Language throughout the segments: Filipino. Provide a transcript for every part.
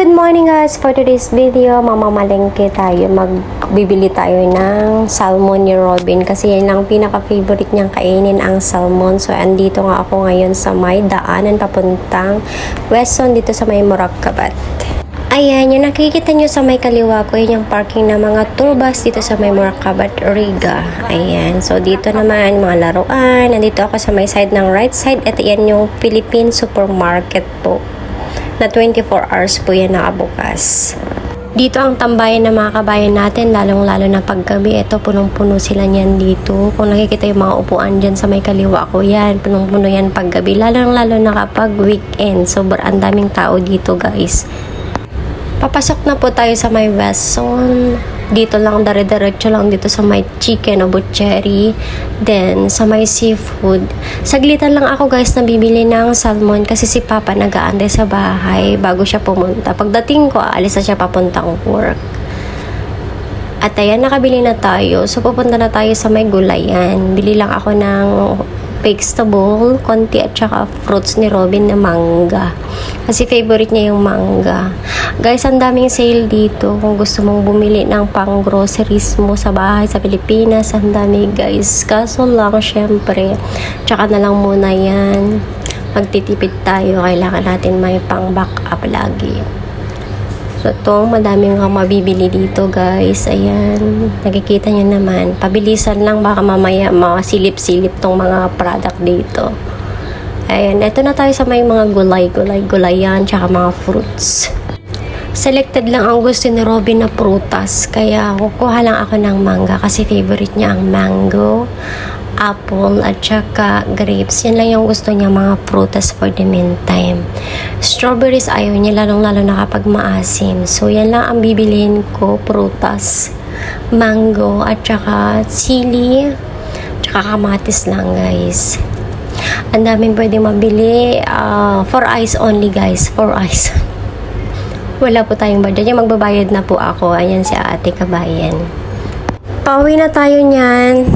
Good morning guys! For today's video, mamamalengke tayo. Magbibili tayo ng salmon ni Robin kasi yan lang pinaka-favorite niyang kainin ang salmon. So, andito nga ako ngayon sa may daanan papuntang Weston dito sa may Morakkabat. Ayan, yung nakikita nyo sa may kaliwa ko, yun yung parking ng mga tour bus dito sa may Morakkabat, Riga. Ayan, so dito naman mga laruan. Nandito ako sa may side ng right side. Ito yan yung Philippine Supermarket po na 24 hours po yan nakabukas. Dito ang tambayan ng mga kabayan natin, lalong-lalo na paggabi. Ito, punong-puno sila niyan dito. Kung nakikita yung mga upuan dyan sa may kaliwa ko, yan, punong-puno yan paggabi. Lalong-lalo na kapag weekend. Sobrang daming tao dito, guys. Papasok na po tayo sa may Weston. Dito lang, dare-diretso lang dito sa may chicken o butchery. Then, sa may seafood. Saglitan lang ako guys na bibili ng salmon kasi si Papa nag-aantay sa bahay bago siya pumunta. Pagdating ko, aalis na siya papuntang work. At ayan, nakabili na tayo. So, pupunta na tayo sa may gulayan. Bili lang ako ng vegetable, konti at saka fruits ni Robin na mangga. Kasi favorite niya yung mangga. Guys, ang daming sale dito. Kung gusto mong bumili ng pang groceries mo sa bahay sa Pilipinas, ang dami guys. Kaso lang, syempre, tsaka na lang muna yan. Magtitipid tayo. Kailangan natin may pang backup lagi. So, ito, madaming nga mabibili dito, guys. Ayan, nakikita nyo naman. Pabilisan lang, baka mamaya makasilip-silip tong mga product dito. Ayan, ito na tayo sa may mga gulay-gulay, gulayan, tsaka mga fruits. Selected lang ang gusto ni Robin na prutas. Kaya kukuha lang ako ng mangga kasi favorite niya ang mango, apple, at saka grapes. Yan lang yung gusto niya mga prutas for the meantime. Strawberries ayaw niya lalong-lalo na kapag maasim. So yan lang ang bibiliin ko, prutas, mango, at saka chili, tsaka kamatis lang guys. Ang daming pwede mabili. Uh, for eyes only guys. For eyes. Wala po tayong budget. Yung magbabayad na po ako. Ayan si ate kabayan. Pauwi na tayo niyan.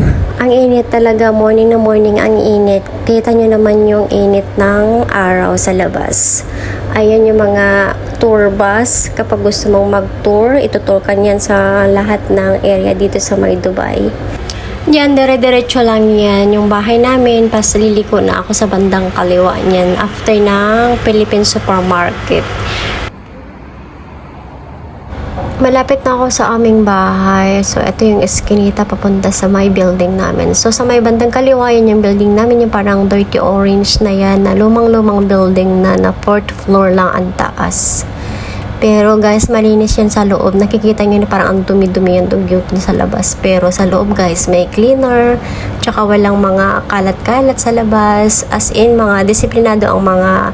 Ang init talaga. Morning na morning ang init. Kita nyo naman yung init ng araw sa labas. Ayan yung mga tour bus. Kapag gusto mong mag-tour, itutour ka niyan sa lahat ng area dito sa may Dubai. Yan, dire-diretso lang yan. Yung bahay namin, pas liliko na ako sa bandang kaliwa niyan after ng Philippine Supermarket. Malapit na ako sa aming bahay. So, ito yung eskinita papunta sa may building namin. So, sa may bandang kaliwa yun yung building namin, yung parang dirty orange na yan, na lumang-lumang building na na fourth floor lang ang taas. Pero guys, malinis yan sa loob. Nakikita nyo na parang ang dumi-dumi yung dugyot sa labas. Pero sa loob guys, may cleaner. Tsaka walang mga kalat-kalat sa labas. As in, mga disiplinado ang mga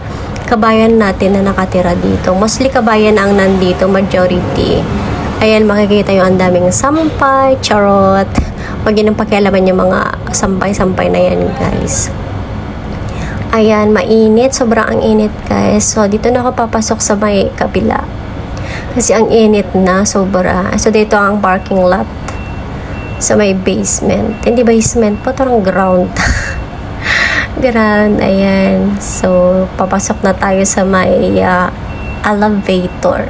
kabayan natin na nakatira dito. Mostly kabayan ang nandito, majority. Ayan, makikita yung ang daming sampay, charot. Pag yun ang pakialaman yung mga sampay-sampay na yan, guys. Ayan, mainit. Sobrang ang init, guys. So, dito na ako papasok sa may kabila. Kasi ang init na, sobra. So, dito ang parking lot sa may basement. Hindi basement po, parang ground. ground, ayan. So, papasok na tayo sa may uh, elevator.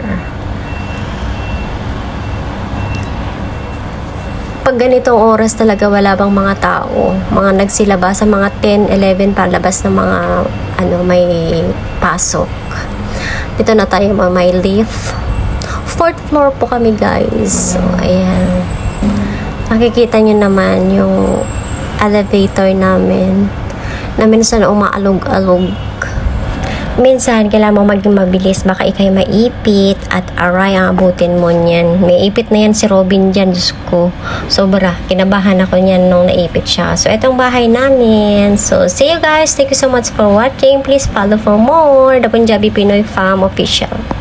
Pag ganitong oras talaga wala bang mga tao, mga nagsilabas sa mga 10, 11 palabas ng mga ano may pasok. Dito na tayo mga may lift. Fourth floor po kami guys. So, ayan. Nakikita nyo naman yung elevator namin na minsan umaalog-alog. Minsan, kailangan mo maging mabilis. Baka ikay maipit at aray ang abutin mo niyan. May ipit na yan si Robin dyan, Diyos ko. Sobra. Kinabahan ako niyan nung naipit siya. So, itong bahay namin. So, see you guys. Thank you so much for watching. Please follow for more. The Punjabi Pinoy Farm Official.